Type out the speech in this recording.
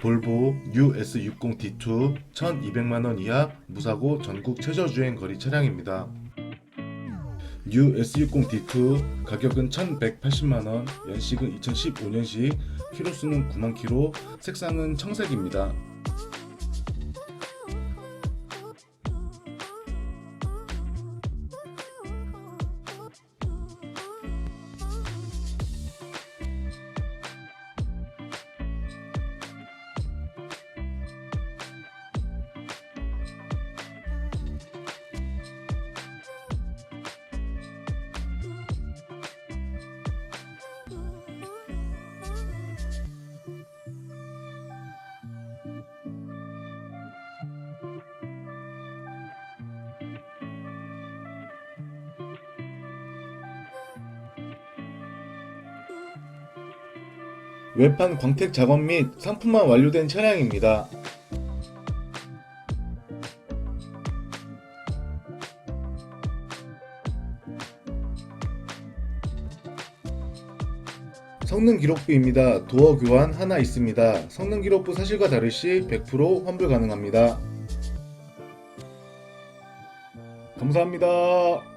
볼보 US60D2 1200만원 이하 무사고 전국 최저주행 거리 차량입니다. US60D2 가격은 1180만원, 연식은 2015년식, 키로수는 9만 키로, 색상은 청색입니다. 외판 광택 작업 및 상품화 완료된 차량입니다. 성능 기록부입니다. 도어 교환 하나 있습니다. 성능 기록부 사실과 다를 시 100% 환불 가능합니다. 감사합니다.